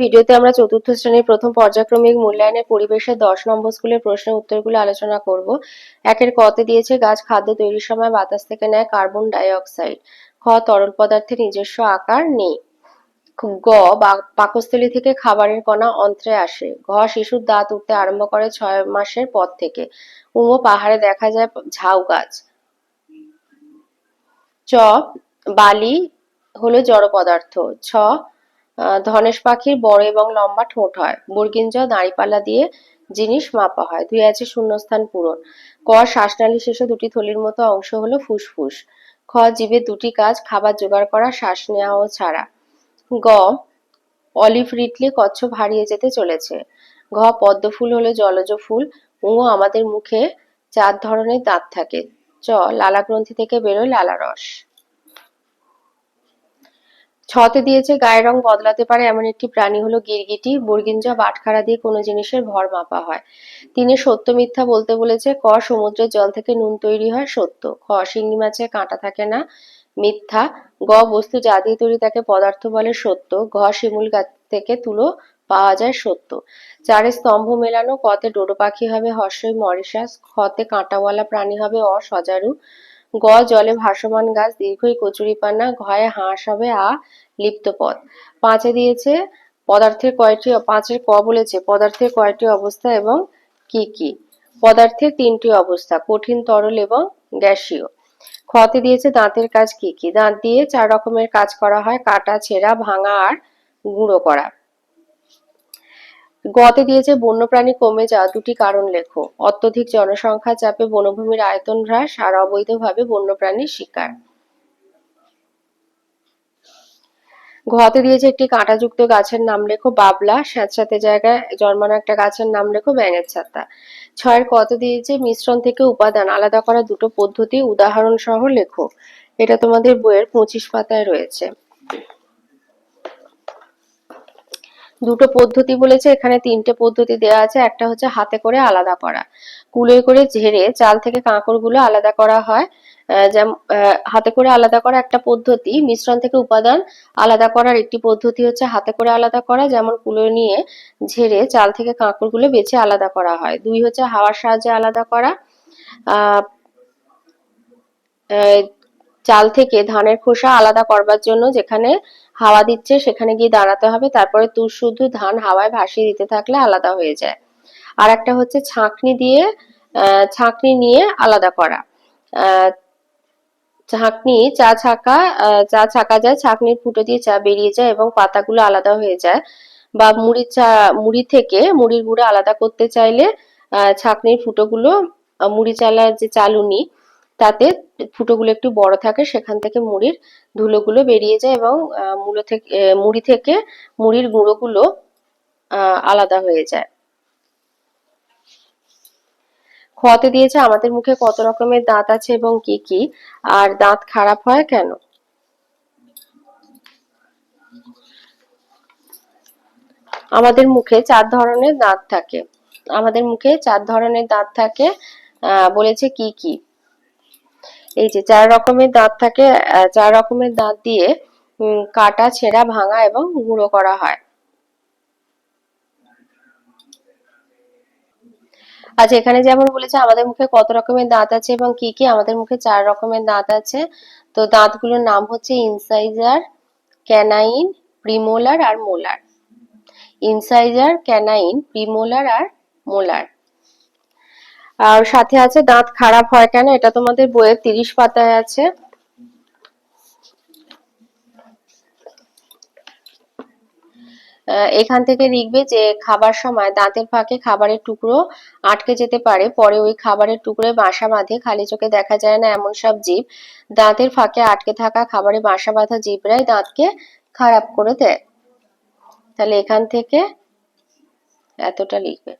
ভিডিওতে আমরা চতুর্থ শ্রেণির প্রথম পর্যায়ক্রমিক মূল্যায়নের পরিবেশের দশ নম্বর স্কুলের প্রশ্নের উত্তরগুলো আলোচনা করব। একের কতে দিয়েছে, গাছ খাদ্য তৈরির সময় বাতাস থেকে নেয় কার্বন ডাই অক্সাইড খ, তরল পদার্থের নিজস্ব আকার নেই। গ পাকস্থলী থেকে খাবারের কণা অন্ত্রে আসে। ঘ, শিশুর দাঁত উঠতে আরম্ভ করে ছয় মাসের পর থেকে। উমো, পাহাড়ে দেখা যায় ঝাউ গাছ। চ, বালি হলো জড় পদার্থ ছ ধনেশ পাখির বড় এবং লম্বা ঠোঁট হয়। বর্গিঞ্জ দাঁড়িপাল্লা দিয়ে জিনিস মাপা হয়। দুই আছে শূন্যস্থান পূরণ। ক, শ্বাসনালী শেষে দুটি থলির মতো অংশ হলো ফুসফুস। খ জীবের দুটি কাজ, খাবার জোগাড় করা, শ্বাস নেওয়া ও ছাড়া। গ, অলিভ রিডলে কচ্ছপ হারিয়ে যেতে চলেছে। ঘ, পদ্ম ফুল হলো জলজ ফুল। উ আমাদের মুখে চার ধরনের দাঁত থাকে। চ লালা গ্রন্থি থেকে বেরোয় লালা রস ছতে দিয়েছে, গায়ের রং বদলাতে পারে এমন একটি প্রাণী হলো গিরগিটি। বর্গিঞ্জা বাটখারা দিয়ে কোনো জিনিসের ভর মাপা হয়। তিনি সত্য মিথ্যা বলতে বলেছে, ক সমুদ্রের জল থেকে নুন তৈরি হয়, সত্য। খ, শিঙি মাছে কাঁটা থাকে না, মিথ্যা। গ, বস্তু যা দিয়ে তৈরি তাকে পদার্থ বলে, সত্য। ঘ, শিমুল গাছ থেকে তুলো পাওয়া যায়, সত্য। চারে স্তম্ভ মেলানো, কতে ডোডো পাখি হবে, হর্ষই মরিশাস খতে কাঁটাওয়ালা প্রাণী হবে অসজারু গ জলে ভাসমান গাছ, দীর্ঘই কচুরিপানা ঘয়ে হাঁস হবে, আ লিপ্ত পদ পাঁচে দিয়েছে পদার্থের কয়টি, পাঁচের ক বলেছে পদার্থের কয়টি অবস্থা এবং কি কি? পদার্থের তিনটি অবস্থা, কঠিন, তরল এবং গ্যাসীয়। খতে দিয়েছে দাঁতের কাজ কি কি? দাঁত দিয়ে চার রকমের কাজ করা হয়, কাটা, ছেঁড়া, ভাঙা আর গুঁড়ো করা। গতে দিয়েছে বন্যপ্রাণী কমে যাওয়া দুটি কারণ লেখো। অত্যধিক জনসংখ্যা চাপে বনভূমির আয়তন হ্রাস আর অবৈধভাবে বন্যপ্রাণীর শিকার। ঘতে দিয়েছে একটি কাঁটাযুক্ত গাছের নাম লেখো বাবলা, স্যাঁতস্যাঁতে জায়গায় জন্মানো একটা গাছের নাম লেখো ব্যাঙের ছাতা। ছয়ের কত দিয়েছে মিশ্রণ থেকে উপাদান, আলাদা করা দুটো পদ্ধতি উদাহরণ সহ লেখো। এটা তোমাদের বইয়ের পঁচিশ পাতায় রয়েছে। দুটো পদ্ধতি বলেছে, এখানে তিনটে পদ্ধতি দেওয়া আছে, একটা হচ্ছে হাতে করে আলাদা করা। কুলোয় করে ঝেড়ে চাল থেকে কাঁকড়গুলো আলাদা করা হয়। যেমন হাতে করে আলাদা করা একটা পদ্ধতি, মিশ্রণ থেকে উপাদান আলাদা করার একটি পদ্ধতি হচ্ছে হাতে করে আলাদা করা, যেমন কুলোয় নিয়ে ঝেড়ে চাল থেকে কাঁকড়গুলো বেছে আলাদা করা হয়। দুই হচ্ছে হাওয়ার সাহায্যে আলাদা করা। চাল থেকে ধানের খোসা আলাদা করবার জন্য যেখানে হাওয়া দিচ্ছে, সেখানে গিয়ে দাঁড়াতে হবে। তারপরে তুর শুদ্ধ ধান হাওয়ায় ভাসিয়ে দিতে থাকলে আলাদা হয়ে যায়। আর একটা হচ্ছে ছাঁকনি দিয়ে ছাঁকনি নিয়ে আলাদা করা। ছাঁকনি, চা ছাকা চা ছাকা যায়, ছাঁকনির ফুটো দিয়ে চা বেরিয়ে যায় এবং পাতাগুলো আলাদা হয়ে যায়। বা মুড়ি চা, মুড়ি থেকে মুড়ির গুঁড়ো আলাদা করতে চাইলে ছাঁকনির ফুটোগুলো মুড়ি চালার যে চালুনি তাতে ফুটোগুলো একটু বড় থাকে, সেখান থেকে মুড়ির ধুলোগুলো বেরিয়ে যায় এবং মূলো থেকে মুড়ি থেকে মুড়ির গুঁড়োগুলো আলাদা হয়ে যায়। খতে দিয়েছে আমাদের মুখে কত রকমের দাঁত আছে এবং কি কি, আর দাঁত খারাপ হয় কেন? আমাদের মুখে চার ধরনের দাঁত থাকে। আমাদের মুখে চার ধরনের দাঁত থাকে বলেছে কি কি। এই যে চার রকমের দাঁত থাকে চার রকমের দাঁত দিয়ে কাটা, ছেঁড়া, ভাঙা এবং গুঁড়ো করা হয়। আচ্ছা এখানে যেমন বলেছে, আমাদের মুখে কত রকমের দাঁত আছে এবং কি কি? আমাদের মুখে চার রকমের দাঁত আছে। তো দাঁতগুলোর নাম হচ্ছে ইনসাইজার, ক্যানাইন, প্রিমোলার আর মোলার। ইনসাইজার, ক্যানাইন, প্রিমোলার আর মোলার। আর সাথে আছে দাঁত খারাপ হয় কেন? এটা তোমাদের বইয়ের তিরিশ পাতায় আছে। এখান থেকে লিখবে যে খাবার সময়, দাঁতের ফাঁকে খাবারের টুকরো আটকে যেতে পারে, পরে ওই খাবারের টুকরোয় বাসা বাঁধে, খালি চোখে দেখা যায় না এমন সব জীব। দাঁতের ফাঁকে আটকে থাকা খাবারে বাসা বাঁধা জীবরাই দাঁতকে খারাপ করে দেয়। তাহলে এখান থেকে এতটা লিখবে।